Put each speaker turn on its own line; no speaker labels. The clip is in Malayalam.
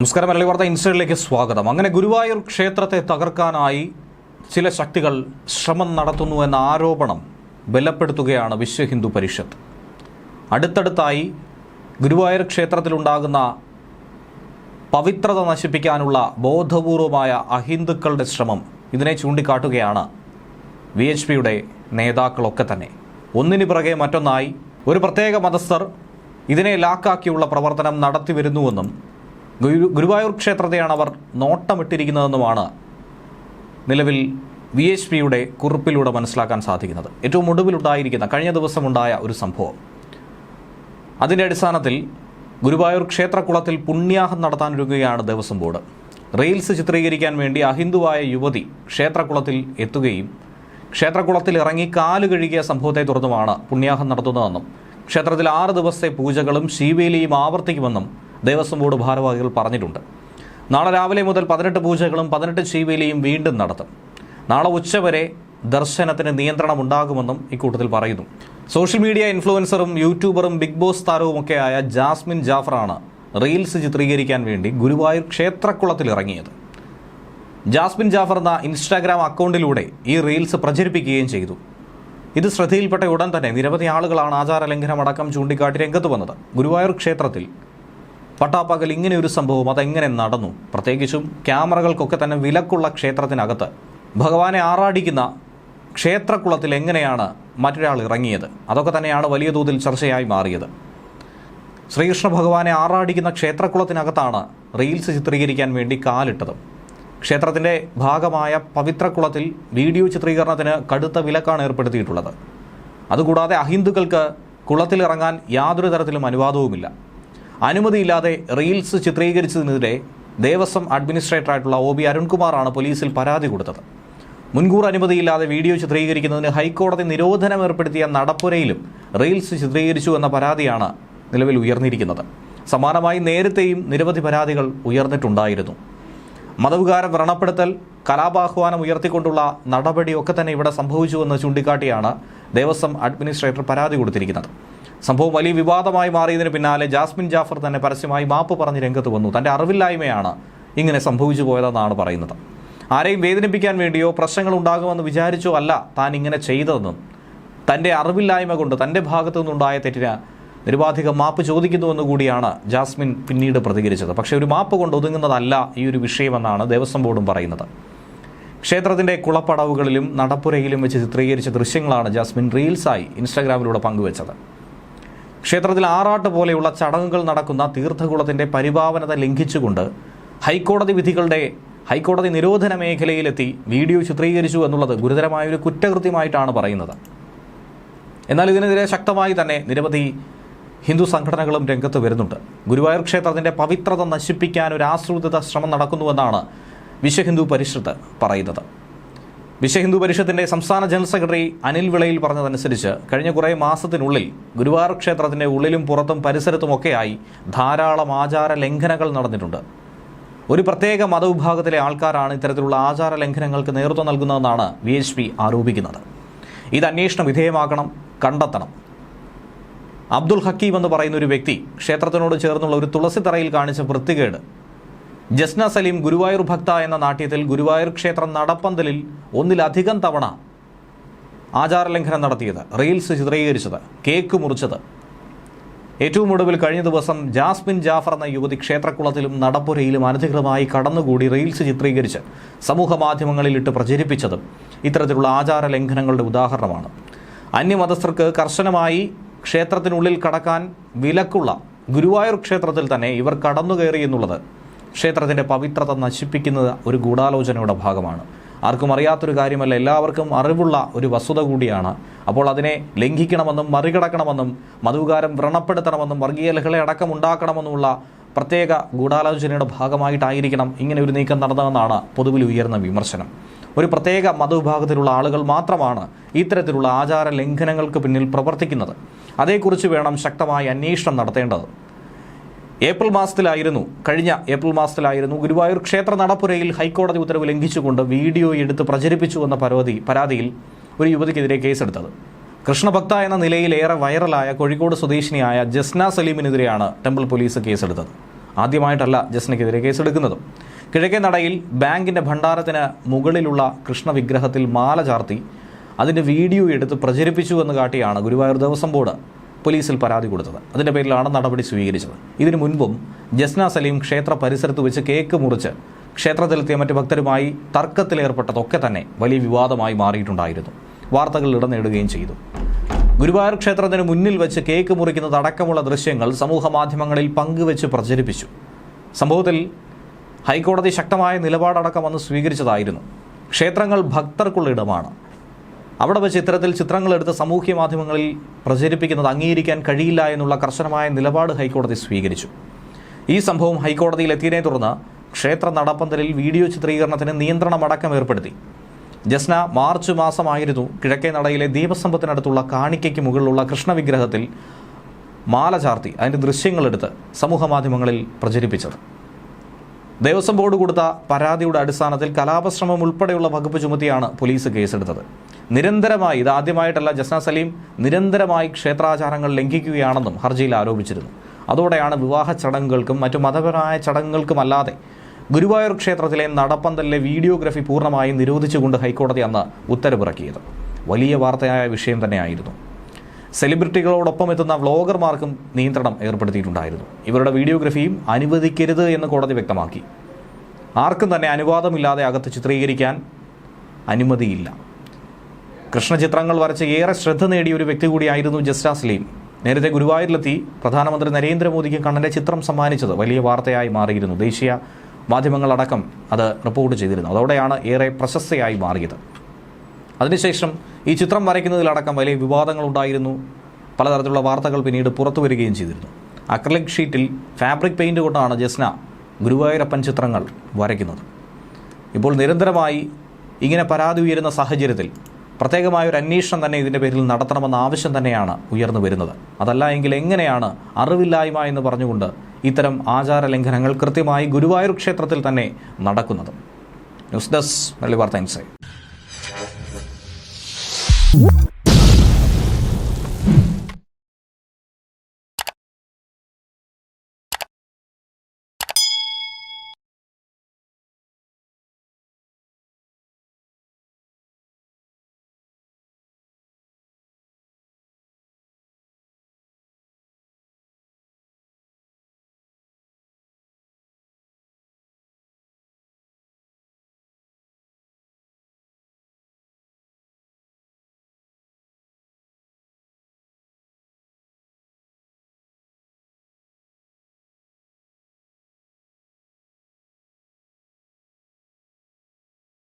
നമസ്കാരം. മലയാളി വാർത്ത ഇൻസ്റ്റയിലേക്ക് സ്വാഗതം. അങ്ങനെ ഗുരുവായൂർ ക്ഷേത്രത്തെ തകർക്കാനായി ചില ശക്തികൾ ശ്രമം നടത്തുന്നു എന്ന ആരോപണം ബലപ്പെടുത്തുകയാണ് വിശ്വ ഹിന്ദു പരിഷത്ത്. അടുത്തടുത്തായി ഗുരുവായൂർ ക്ഷേത്രത്തിലുണ്ടാകുന്ന പവിത്രത നശിപ്പിക്കാനുള്ള ബോധപൂർവമായ അഹിന്ദുക്കളുടെ ശ്രമം ഇതിനെ ചൂണ്ടിക്കാട്ടുകയാണ് വി എച്ച് പിയുടെ നേതാക്കളൊക്കെ തന്നെ. ഒന്നിനു പിറകെ മറ്റൊന്നായി ഒരു പ്രത്യേക മതസ്ഥർ ഇതിനെ ലാക്കാക്കിയുള്ള പ്രവർത്തനം നടത്തി വരുന്നുവെന്നും ഗുരു ഗുരുവായൂർ ക്ഷേത്രത്തെയാണ് അവർ നോട്ടമിട്ടിരിക്കുന്നതെന്നുമാണ് നിലവിൽ വി എച്ച് പിയുടെ കുറിപ്പിലൂടെ മനസ്സിലാക്കാൻ സാധിക്കുന്നത്. ഏറ്റവും ഒടുവിലുണ്ടായിരിക്കുന്ന കഴിഞ്ഞ ദിവസമുണ്ടായ ഒരു സംഭവം. അതിന്റെ അടിസ്ഥാനത്തിൽ ഗുരുവായൂർ ക്ഷേത്രക്കുളത്തിൽ പുണ്യാഹം നടത്താനൊരുങ്ങുകയാണ് ദേവസ്വം ബോർഡ്. റീൽസ് ചിത്രീകരിക്കാൻ വേണ്ടി അഹിന്ദുവായ യുവതി ക്ഷേത്രക്കുളത്തിൽ എത്തുകയും ക്ഷേത്രക്കുളത്തിൽ ഇറങ്ങി കാൽ കഴുകിയ സംഭവത്തെ തുടർന്നുമാണ് പുണ്യാഹം നടത്തുന്നതെന്നും ക്ഷേത്രത്തിൽ ആറ് ദിവസത്തെ പൂജകളും ശീവേലിയും ആവർത്തിക്കുമെന്നും ദേവസ്വം ബോർഡ് ഭാരവാഹികൾ പറഞ്ഞിട്ടുണ്ട്. നാളെ രാവിലെ മുതൽ പതിനെട്ട് പൂജകളും പതിനെട്ട് ശീവേലിയും വീണ്ടും നടത്തും. നാളെ ഉച്ചവരെ ദർശനത്തിന് നിയന്ത്രണം ഉണ്ടാകുമെന്നും ഇക്കൂട്ടത്തിൽ പറയുന്നു. സോഷ്യൽ മീഡിയ ഇൻഫ്ലുവൻസറും യൂട്യൂബറും ബിഗ് ബോസ് താരവുമൊക്കെയായ ജാസ്മിൻ ജാഫറാണ് റീൽസ് ചിത്രീകരിക്കാൻ വേണ്ടി ഗുരുവായൂർ ക്ഷേത്രക്കുളത്തിൽ ഇറങ്ങിയത്. ജാസ്മിൻ ജാഫർ എന്ന ഇൻസ്റ്റാഗ്രാം അക്കൗണ്ടിലൂടെ ഈ റീൽസ് പ്രചരിപ്പിക്കുകയും ചെയ്തു. ഇത് ശ്രദ്ധയിൽപ്പെട്ട ഉടൻ തന്നെ നിരവധി ആളുകളാണ് ആചാരലംഘനം അടക്കം ചൂണ്ടിക്കാട്ടി രംഗത്ത് വന്നത്. ഗുരുവായൂർ ക്ഷേത്രത്തിൽ പട്ടാപ്പകൽ ഇങ്ങനെ ഒരു സംഭവം അതെങ്ങനെ നടന്നു? പ്രത്യേകിച്ചും ക്യാമറകൾക്കൊക്കെ തന്നെ വിലക്കുള്ള ക്ഷേത്രത്തിനകത്ത്. ഭഗവാനെ ആറാടിക്കുന്ന ക്ഷേത്രക്കുളത്തിൽ എങ്ങനെയാണ് മറ്റൊരാൾ ഇറങ്ങിയത്? അതൊക്കെ തന്നെയാണ് വലിയ തോതിൽ ചർച്ചയായി മാറിയത്. ശ്രീകൃഷ്ണ ഭഗവാനെ ആറാടിക്കുന്ന ക്ഷേത്രക്കുളത്തിനകത്താണ് റീൽസ് ചിത്രീകരിക്കാൻ വേണ്ടി കാലിട്ടത്. ക്ഷേത്രത്തിന്റെ ഭാഗമായ പവിത്രക്കുളത്തിൽ വീഡിയോ ചിത്രീകരണത്തിന് കടുത്ത വിലക്കാണ് ഏർപ്പെടുത്തിയിട്ടുള്ളത്. അതുകൂടാതെ അഹിന്ദുക്കൾക്ക് കുളത്തിലിറങ്ങാൻ യാതൊരു തരത്തിലും അനുവാദവുമില്ല. അനുമതിയില്ലാതെ റീൽസ് ചിത്രീകരിച്ചതിനെതിരെ ദേവസ്വം അഡ്മിനിസ്ട്രേറ്ററായിട്ടുള്ള ഒ ബി അരുൺകുമാറാണ് പോലീസിൽ പരാതി കൊടുത്തത്. മുൻകൂർ അനുമതിയില്ലാതെ വീഡിയോ ചിത്രീകരിക്കുന്നതിന് ഹൈക്കോടതി നിരോധനം ഏർപ്പെടുത്തിയ നടപ്പുരയിലും റീൽസ് ചിത്രീകരിച്ചു എന്ന പരാതിയാണ് നിലവിൽ ഉയർന്നിരിക്കുന്നത്. സമാനമായി നേരത്തെയും നിരവധി പരാതികൾ ഉയർന്നിട്ടുണ്ടായിരുന്നു. മതവികാര വ്രണപ്പെടുത്തൽ കലാപാഹ്വാനം ഉയർത്തിക്കൊണ്ടുള്ള നടപടിയൊക്കെ തന്നെ ഇവിടെ സംഭവിച്ചുവെന്ന് ചൂണ്ടിക്കാട്ടിയാണ് ദേവസ്വം അഡ്മിനിസ്ട്രേറ്റർ പരാതി കൊടുത്തിരിക്കുന്നത്. സംഭവം വലിയ വിവാദമായി മാറിയതിന് പിന്നാലെ ജാസ്മിൻ ജാഫർ തന്നെ പരസ്യമായി മാപ്പ് പറഞ്ഞ് രംഗത്ത് വന്നു. തന്റെ അറിവില്ലായ്മയാണ് ഇങ്ങനെ സംഭവിച്ചു പോയതെന്നാണ് പറയുന്നത്. ആരെയും വേദനിപ്പിക്കാൻ വേണ്ടിയോ പ്രശ്നങ്ങൾ ഉണ്ടാകുമെന്ന് വിചാരിച്ചോ അല്ല താൻ ഇങ്ങനെ ചെയ്തതെന്നും തന്റെ അറിവില്ലായ്മ കൊണ്ട് തന്റെ ഭാഗത്തു നിന്നുണ്ടായ തെറ്റിന് നിരുപാധികം മാപ്പ് ചോദിക്കുന്നുവെന്ന് കൂടിയാണ് ജാസ്മിൻ പിന്നീട് പ്രതികരിച്ചത്. പക്ഷേ ഒരു മാപ്പ് കൊണ്ട് ഒതുങ്ങുന്നതല്ല ഈ ഒരു വിഷയമെന്നാണ് ദേവസ്വം ബോർഡും പറയുന്നത്. ക്ഷേത്രത്തിന്റെ കുളപ്പടവുകളിലും നടപ്പുരയിലും വെച്ച് ചിത്രീകരിച്ച ദൃശ്യങ്ങളാണ് ജാസ്മിൻ റീൽസായി ഇൻസ്റ്റാഗ്രാമിലൂടെ പങ്കുവച്ചത്. ക്ഷേത്രത്തിൽ ആറാട്ട് പോലെയുള്ള ചടങ്ങുകൾ നടക്കുന്ന തീർത്ഥകുളത്തിന്റെ പരിപാവനത ലംഘിച്ചുകൊണ്ട് ഹൈക്കോടതി വിധികളുടെ ഹൈക്കോടതി നിരോധന മേഖലയിലെത്തി വീഡിയോ ചിത്രീകരിച്ചു എന്നുള്ളത് ഗുരുതരമായൊരു കുറ്റകൃത്യമായിട്ടാണ് പറയുന്നത്. എന്നാൽ ഇതിനെതിരെ ശക്തമായി തന്നെ നിരവധി ഹിന്ദു സംഘടനകളും രംഗത്ത് വരുന്നുണ്ട്. ഗുരുവായൂർ ക്ഷേത്രത്തിന്റെ പവിത്രത നശിപ്പിക്കാൻ ഒരു ആസൂത്രിത ശ്രമം നടക്കുന്നുവെന്നാണ് വിശ്വഹിന്ദു പരിഷത്ത് പറയുന്നത്. വിശ്വ ഹിന്ദു പരിഷത്തിന്റെ സംസ്ഥാന ജനറൽ സെക്രട്ടറി അനിൽ വിളയിൽ പറഞ്ഞതനുസരിച്ച് കഴിഞ്ഞ കുറേ മാസത്തിനുള്ളിൽ ഗുരുവായൂർ ക്ഷേത്രത്തിന്റെ ഉള്ളിലും പുറത്തും പരിസരത്തുമൊക്കെയായി ധാരാളം ആചാര ലംഘനങ്ങൾ നടന്നിട്ടുണ്ട്. ഒരു പ്രത്യേക മതവിഭാഗത്തിലെ ആൾക്കാരാണ് ഇത്തരത്തിലുള്ള ആചാര ലംഘനങ്ങൾക്ക് നേതൃത്വം നൽകുന്നതെന്നാണ് വി എച്ച് പി ആരോപിക്കുന്നത്. ഇത് അന്വേഷണ വിധേയമാക്കണം കണ്ടെത്തണം. അബ്ദുൽ ഹക്കീം എന്ന് പറയുന്ന ഒരു വ്യക്തി ക്ഷേത്രത്തിനോട് ചേർന്നുള്ള ഒരു തുളസിത്തറയിൽ കാണിച്ച വൃത്തികേട് ജസ്ന സലീം ഗുരുവായൂർ ഭക്ത എന്ന നാട്യത്തിൽ ഗുരുവായൂർ ക്ഷേത്രം നടപ്പന്തലിൽ ഒന്നിലധികം തവണ ആചാരലംഘനം നടത്തിയത്. റീൽസ് ചിത്രീകരിച്ചത് കേക്ക് മുറിച്ചത്. ഏറ്റവും ഒടുവിൽ കഴിഞ്ഞ ദിവസം ജാസ്മിൻ ജാഫർ എന്ന യുവതി ക്ഷേത്രക്കുളത്തിലും നടപ്പുരയിലും അനധികൃതമായി കടന്നുകൂടി റീൽസ് ചിത്രീകരിച്ച് സമൂഹ മാധ്യമങ്ങളിൽ ഇട്ട് പ്രചരിപ്പിച്ചതും ഇത്തരത്തിലുള്ള ആചാര ലംഘനങ്ങളുടെ ഉദാഹരണമാണ്. അന്യമതസ്ഥർക്ക് കർശനമായി ക്ഷേത്രത്തിനുള്ളിൽ കടക്കാൻ വിലക്കുള്ള ഗുരുവായൂർ ക്ഷേത്രത്തിൽ തന്നെ ഇവർ കടന്നു കയറി എന്നുള്ളത് ക്ഷേത്രത്തിന്റെ പവിത്രത നശിപ്പിക്കുന്നത് ഒരു ഗൂഢാലോചനയുടെ ഭാഗമാണ്. ആർക്കും അറിയാത്തൊരു കാര്യമല്ല എല്ലാവർക്കും അറിവുള്ള ഒരു വസ്തുത കൂടിയാണ്. അപ്പോൾ അതിനെ ലംഘിക്കണമെന്നും മറികടക്കണമെന്നും മധുകാരം വ്രണപ്പെടുത്തണമെന്നും വർഗീയ ലഹളെ അടക്കം ഉണ്ടാക്കണമെന്നുമുള്ള പ്രത്യേക ഗൂഢാലോചനയുടെ ഭാഗമായിട്ടായിരിക്കണം ഇങ്ങനെ ഒരു നീക്കം നടന്നതെന്നാണ് പൊതുവിൽ ഉയർന്ന വിമർശനം. ഒരു പ്രത്യേക മതവിഭാഗത്തിലുള്ള ആളുകൾ മാത്രമാണ് ഇത്തരത്തിലുള്ള ആചാര ലംഘനങ്ങൾക്ക് പിന്നിൽ പ്രവർത്തിക്കുന്നത്. അതേക്കുറിച്ച് വേണം ശക്തമായ അന്വേഷണം നടത്തേണ്ടത്. ഏപ്രിൽ മാസത്തിലായിരുന്നു കഴിഞ്ഞ ഏപ്രിൽ മാസത്തിലായിരുന്നു ഗുരുവായൂർ ക്ഷേത്ര നടപ്പുരയിൽ ഹൈക്കോടതി ഉത്തരവ് ലംഘിച്ചുകൊണ്ട് വീഡിയോ എടുത്ത് പ്രചരിപ്പിച്ചു എന്ന പരാതി പരാതിയിൽ ഒരു യുവതിക്കെതിരെ കേസെടുത്തത്. കൃഷ്ണഭക്ത എന്ന നിലയിൽ ഏറെ വൈറലായ കോഴിക്കോട് സ്വദേശിനിയായ ജസ്ന സലീമിനെതിരെയാണ് ടെമ്പിൾ പോലീസ് കേസെടുത്തത്. ആദ്യമായിട്ടല്ല ജസ്നയ്ക്കെതിരെ കേസെടുക്കുന്നത്. കിഴക്കേ നടയിൽ ബാങ്കിന്റെ ഭണ്ഡാരത്തിന് മുകളിലുള്ള കൃഷ്ണ വിഗ്രഹത്തിൽ മാല ചാർത്തി അതിന്റെ വീഡിയോ എടുത്ത് പ്രചരിപ്പിച്ചു എന്ന് കാട്ടിയാണ് ഗുരുവായൂർ ദേവസ്വം ബോർഡ്. പോലീസിൽ പരാതി കൊടുത്തത്. അതിന്റെ പേരിലാണ് നടപടി സ്വീകരിച്ചത്. ഇതിനു മുൻപും ജസ്ന സലീം ക്ഷേത്ര പരിസരത്ത് വെച്ച് കേക്ക് മുറിച്ച് ക്ഷേത്രത്തിലെത്തിയ മറ്റ് ഭക്തരുമായി തർക്കത്തിലേർപ്പെട്ടതൊക്കെ തന്നെ വലിയ വിവാദമായി മാറിയിട്ടുണ്ടായിരുന്നു. വാർത്തകൾ ഇടം നേടുകയും ചെയ്തു. ഗുരുവായൂർ ക്ഷേത്രത്തിന് മുന്നിൽ വെച്ച് കേക്ക് മുറിക്കുന്നത് അടക്കമുള്ള ദൃശ്യങ്ങൾ സമൂഹ മാധ്യമങ്ങളിൽ പങ്കുവെച്ച് പ്രചരിപ്പിച്ചു. സംഭവത്തിൽ ഹൈക്കോടതി ശക്തമായ നിലപാടടക്കം അന്ന് സ്വീകരിച്ചതായിരുന്നു. ക്ഷേത്രങ്ങൾ ഭക്തർക്കുള്ള ഇടമാണ്. അവിടെ വെച്ച് ഇത്തരത്തിൽ ചിത്രങ്ങളെടുത്ത് സാമൂഹ്യ മാധ്യമങ്ങളിൽ പ്രചരിപ്പിക്കുന്നത് അംഗീകരിക്കാൻ കഴിയില്ല എന്നുള്ള കർശനമായ നിലപാട് ഹൈക്കോടതി സ്വീകരിച്ചു. ഈ സംഭവം ഹൈക്കോടതിയിൽ എത്തിയതിനെ തുടർന്ന് ക്ഷേത്ര നടപ്പന്തലിൽ വീഡിയോ ചിത്രീകരണത്തിന് നിയന്ത്രണമടക്കം ഏർപ്പെടുത്തി. ജസ്ന മാർച്ച് മാസമായിരുന്നു കിഴക്കേ നടയിലെ ദീപസ്തംഭത്തിനടുത്തുള്ള കാണിക്കയ്ക്ക് മുകളിലുള്ള കൃഷ്ണവിഗ്രഹത്തിൽ മാല ചാർത്തി അതിന്റെ ദൃശ്യങ്ങളെടുത്ത് സമൂഹ മാധ്യമങ്ങളിൽ പ്രചരിപ്പിച്ചത്. ദേവസ്വം ബോർഡ് കൊടുത്ത പരാതിയുടെ അടിസ്ഥാനത്തിൽ കലാപശ്രമം ഉൾപ്പെടെയുള്ള വകുപ്പ് ചുമത്തിയാണ് പോലീസ് കേസെടുത്തത്. നിരന്തരമായി ഇത് ആദ്യമായിട്ടല്ല ജസ്ന സലീം നിരന്തരമായി ക്ഷേത്രാചാരങ്ങൾ ലംഘിക്കുകയാണെന്നും ഹർജിയിൽ ആരോപിച്ചിരുന്നു. അതോടെയാണ് വിവാഹ ചടങ്ങുകൾക്കും മറ്റു മതപരമായ ചടങ്ങുകൾക്കുമല്ലാതെ ഗുരുവായൂർ ക്ഷേത്രത്തിലെ നടപ്പന്തലിലെ വീഡിയോഗ്രഫി പൂർണമായും നിരോധിച്ചുകൊണ്ട് ഹൈക്കോടതി അന്ന് ഉത്തരവിറക്കിയത്. വലിയ വാർത്തയായ വിഷയം തന്നെയായിരുന്നു. സെലിബ്രിറ്റികളോടൊപ്പം എത്തുന്ന വ്ളോഗർമാർക്കും നിയന്ത്രണം ഏർപ്പെടുത്തിയിട്ടുണ്ടായിരുന്നു. ഇവരുടെ വീഡിയോഗ്രഫിയും അനുവദിക്കരുത് എന്ന് കോടതി വ്യക്തമാക്കി. ആർക്കും തന്നെ അനുവാദമില്ലാതെ അകത്ത് ചിത്രീകരിക്കാൻ അനുമതിയില്ല. കൃഷ്ണചിത്രങ്ങൾ വരച്ച് ഏറെ ശ്രദ്ധ നേടിയ ഒരു വ്യക്തി കൂടിയായിരുന്നു ജസ്റ്റാ സലീം. നേരത്തെ ഗുരുവായൂരിലെത്തി പ്രധാനമന്ത്രി നരേന്ദ്രമോദിക്ക് കണ്ണന്റെ ചിത്രം സമ്മാനിച്ചത് വലിയ വാർത്തയായി മാറിയിരുന്നു. ദേശീയ മാധ്യമങ്ങളടക്കം അത് റിപ്പോർട്ട് ചെയ്തിരുന്നു. അതോടെയാണ് ഏറെ പ്രശസ്തയായി മാറിയത്. അതിനുശേഷം ഈ ചിത്രം വരയ്ക്കുന്നതിലടക്കം വലിയ വിവാദങ്ങളുണ്ടായിരുന്നു പലതരത്തിലുള്ള വാർത്തകൾ പിന്നീട് പുറത്തു വരികയും ചെയ്തിരുന്നു. അക്രലിക് ഷീറ്റിൽ ഫാബ്രിക് പെയിന്റ് കൊണ്ടാണ് ജസ്ന ഗുരുവായൂരപ്പൻ ചിത്രങ്ങൾ വരയ്ക്കുന്നത്. ഇപ്പോൾ നിരന്തരമായി ഇങ്ങനെ പരാതി ഉയരുന്ന സാഹചര്യത്തിൽ പ്രത്യേകമായ ഒരു അന്വേഷണം തന്നെ ഇതിന്റെ പേരിൽ നടത്തണമെന്ന ആവശ്യം തന്നെയാണ് ഉയർന്നു വരുന്നത്. അതല്ല എങ്കിൽ എങ്ങനെയാണ് അറിവില്ലായ്മ എന്ന് പറഞ്ഞുകൊണ്ട് ഇത്തരം ആചാര ലംഘനങ്ങൾ കൃത്യമായി ഗുരുവായൂർ ക്ഷേത്രത്തിൽ തന്നെ നടക്കുന്നത്. ന്യൂസ് ഡെസ്ക് വാർത്ത